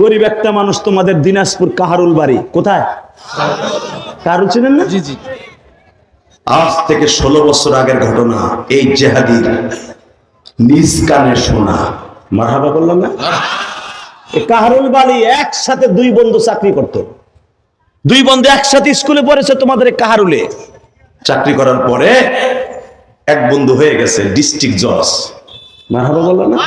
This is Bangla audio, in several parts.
গরিব একটা মানুষ তোমাদের দিনাজপুর কাহারুল বাড়ি কোথায়? না? জি জি। আজ থেকে ষোলো বছর আগের ঘটনা এই জেহাদির নিজ কানে শোনা। মারহাবা বললাম না? কাহারুল বাড়ি একসাথে দুই বন্ধু চাকরি করত। দুই বন্ধু একসাথে স্কুলে পড়েছে তোমাদের কাহারুলে। চাকরি করার পরে এক বন্ধু হয়ে গেছে ডিস্ট্রিক্ট জজ। মারহাবা বললাম না?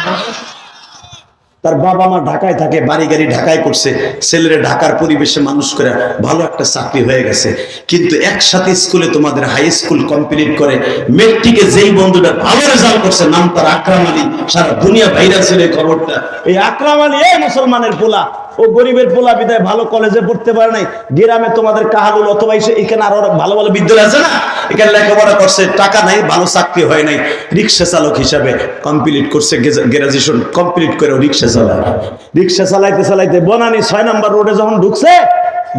তার বাবা মা ঢাকায় থাকে, বাড়ি গাড়ি ঢাকায় করছে, ছেলেরা ঢাকার পরিবেশে মানুষ করে ভালো একটা চাকরি হয়ে গেছে। কিন্তু একসাথে স্কুলে তোমাদের হাই স্কুল কমপ্লিট করে মেট্রিকে যেই বন্ধুটা ভালো রেজাল্ট করছে, নাম তার আকরাম আলী। সারা দুনিয়া এই খবরটা। এই আকরাম আলী, এই মুসলমানের পোলা। ও গরিবের পোলা বিদায় ভালো কলেজে পড়তে পারে নাই, গ্রামে তোমাদের কাহালুল অথবা এখানে আরও ভালো ভালো বিদ্যালয় আছে না? এখানে লেখাপড়া করছে, টাকা নাই, ভালো চাকরি হয় নাই। রিক্সা চালক হিসাবে কমপ্লিট করছে গ্রাজুয়েশন কমপ্লিট করে রিক্সা চালায়। রিক্সা চালাইতে চালাইতে বনানি ছয় নাম্বার রোডে যখন ঢুকছে,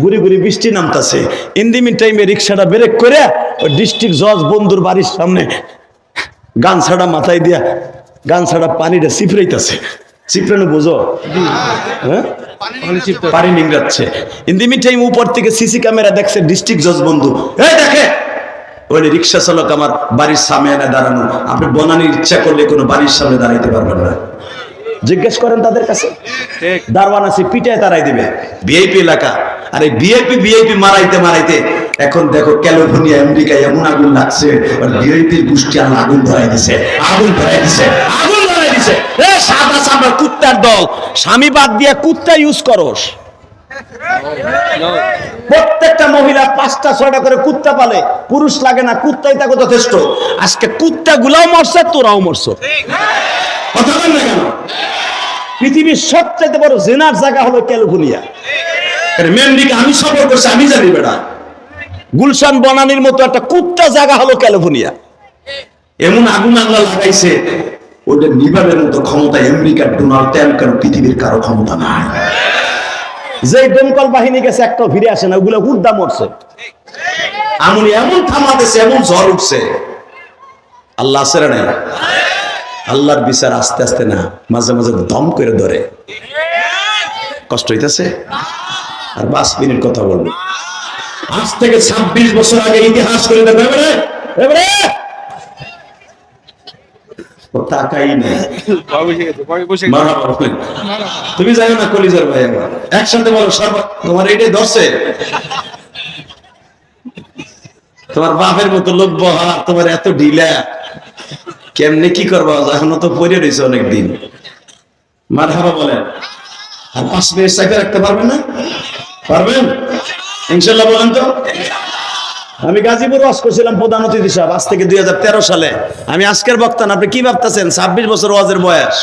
ঘুরি ঘুরি বৃষ্টি নামতাছে। ইন্দিমিন টাইমে রিক্সাটা ব্রেক করে ওই ডিস্ট্রিক্ট জজ বন্ধুর বাড়ির সামনে গান ছাড়া মাথায় দিয়া গান ছাড়া পানিটা চিপড়াইতেছে চিপড়ানো বুঝো? হ্যাঁ? পানি নিংড়াচ্ছে। ইন দি টাইম উপর থেকে সিসি ক্যামেরা দেখছে ডিস্ট্রিক্ট জজ বন্ধু। এই দেখে! ওই রিক্সা চালক আমার বাড়ির সামনে এনে দাঁড়ানো। আপনি বনানির ইচ্ছা করলে কোনো বাড়ির সামনে দাঁড়াইতে পারবেন না। জিজ্ঞেস করেন তাদের কাছে? দারওয়ান আছে পিটায় তারাই দিবে। ভিআইপি এলাকা। আরে ভিআইপি ভিআইপি মারাইতে মারাইতে। এখন দেখো ক্যালিফোর্নিয়া আমেরিকা এমন আগুন লাগছে আর ভিআইপির গোষ্ঠী আগুন ধরাই দিছে আগুন ধরাই দিছে আগুন ধরাই দিছে এ সাদা সাদা কুত্তার দল, স্বামী বাদ দিয়া কুত্তা ইউজ করস। প্রত্যেকটা মহিলা পাঁচটা, ছয়টা করে কুত্তা পালে। পুরুষ লাগে না, কুত্তাই তাকে যথেষ্ট। আজকে কুত্তা গুলাও মরছে, তোরাও মরছ। কথা বল কেন? পৃথিবীর সবচেয়ে বড় জেনার জায়গা হলো ক্যালিফোর্নিয়া। মেমরিকে আমি সফর করছি, আমি জানি বেটা। গুলশান বনানির মতো একটা কুত্তা জায়গা হলো ক্যালিফোর্নিয়া। এমন আগুন আল্লাহ লাগাইছে ওটা নিবারের মতো ক্ষমতা আমেরিকার ডোনাল্ড ট্রাম্পের পৃথিবীর কারও ক্ষমতা নাই? যে দমকল বাহিনী গেছে একটাও ফিরে আসে না ওগুলো উদ্দা মরছে আমনি এমন থামাতেছে এমন ঝড় উঠছে। আল্লাহ আছে না আল্লাহর বিচার আস্তে আস্তে না মাঝে মাঝে দম করে ধরে। কষ্ট হইতেছে? আর পাঁচ মিনিট কথা বলব। আজ থেকে ছাব্বিশ বছর আগে ইতিহাস করে দেবে তাকাই তুমি জানো না কলিজার ভাই আমার। একসাথে বলো সর্ব তোমার এইটাই ধরছে। তোমার বাপের মতো লোক বহা তোমার এত ঢিলা। কেমনে কি করবা? এখনও তো পড়ে রয়েছে অনেকদিন। মার হাবা বলেন। আর পাঁচ মিনিট চাইতে রাখতে পারবেন না? পারবেন? ইনশাল্লাহ বলেন তো। আমি গাজীপুর ওয়াজ করছিলাম প্রধান অতিথি সাহেব, আজ থেকে দুই সালে। আমি আজকের বক্তান আপনি কি ভাবতেছেন? ছাব্বিশ বছর ওয়াজের বয়স।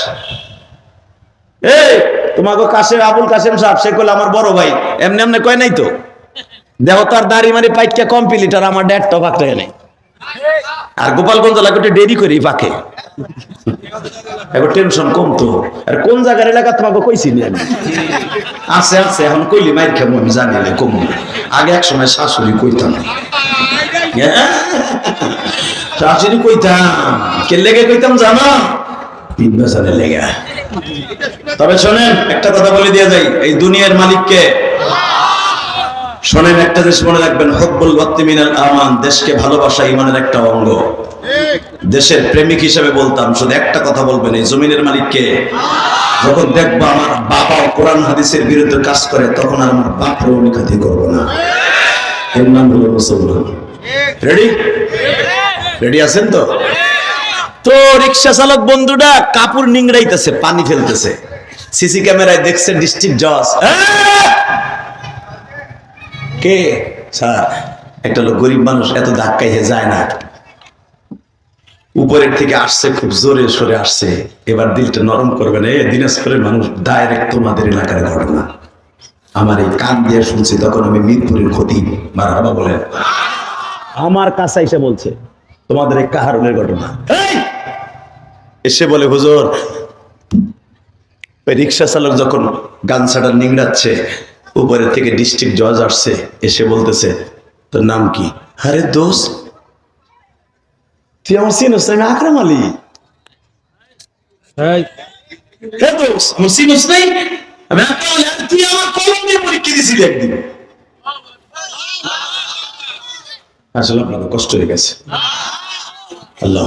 এই, তোমাকে কাশেম, আবুল কাশেম সাহেব, সে কইলে আমার বড় ভাই। এমনি এমনি কয় নাই তো? দেহ তার দাড়ি মারি পাইকা কমপ্লিট আর আমার ডেট তো ভাগ নেই। আর গোপালগঞ্জ এলাকা একটু দেরি করি এখন টেনশন কম তো। আর কোন জায়গার এলাকা তোমাকে কইছি আমি? আছে আছে, এখন কইলি মাইর খাব আমি জানি না, কম। আগে এক সময় শাশুড়ি কইতাম। হ্যাঁ? শাশুড়ি কইতাম। কে লেগে কইতাম জানো? তিন বছরের লেগে। তবে শোনেন, একটা কথা বলে দিয়ে যাই। এই দুনিয়ার মালিককে শোনেন, একটা জিনিস মনে রাখবেন, হকবুল মিনাল আমান, দেশকে ভালোবাসা ইমানের একটা অঙ্গ। দেশের প্রেমিক হিসেবে বলতাম, শুধু একটা কথা বলবেন, এই জমিনের মালিককে যখন দেখব আমার বাবা কোরআন হাদিসের বিরুদ্ধে কাজ করে, তখন আর আমার বাপের অনুখাতি করব না। এর নাম হলো মুসলমান। রেডি রেডি আছেন তো? তো রিক্সা চালক বন্ধুটা কাপড় নিংড়াইতেছে, পানি ফেলতেছে। সিসি ক্যামেরায় দেখছে ডিস্ট্রিক্ট জজ। কে? স্যার একটা লোক গরিব মানুষ, এত ধাক্কাইয়ে যায় না। উপরের থেকে আসছে, খুব জোরে সরে আসছে। এবার দিলটা নরম করবে না। এ, দিনাজপুরের মানুষ ডাইরেক্ট তোমাদের এলাকার ঘটনা। আমার এই কান দিয়ে শুনছি, তখন আমি মিরপুরের ক্ষতি বাবা বলেন আমার কাছে এসে বলছে, তোমাদের এই কাহারুলের ঘটনা। এসে বলে, হুজুর রিক্সা চালক যখন গানছাটা নিংড়াচ্ছে উপরের থেকে ডিস্ট্রিক্ট জজ আসছে এসে বলতেছে তোর নাম কি? আরে দোষ তুই আমার চিনস আমি আকরাম আলী। আসলে আপনাদের কষ্ট হয়ে গেছে। আল্লাহ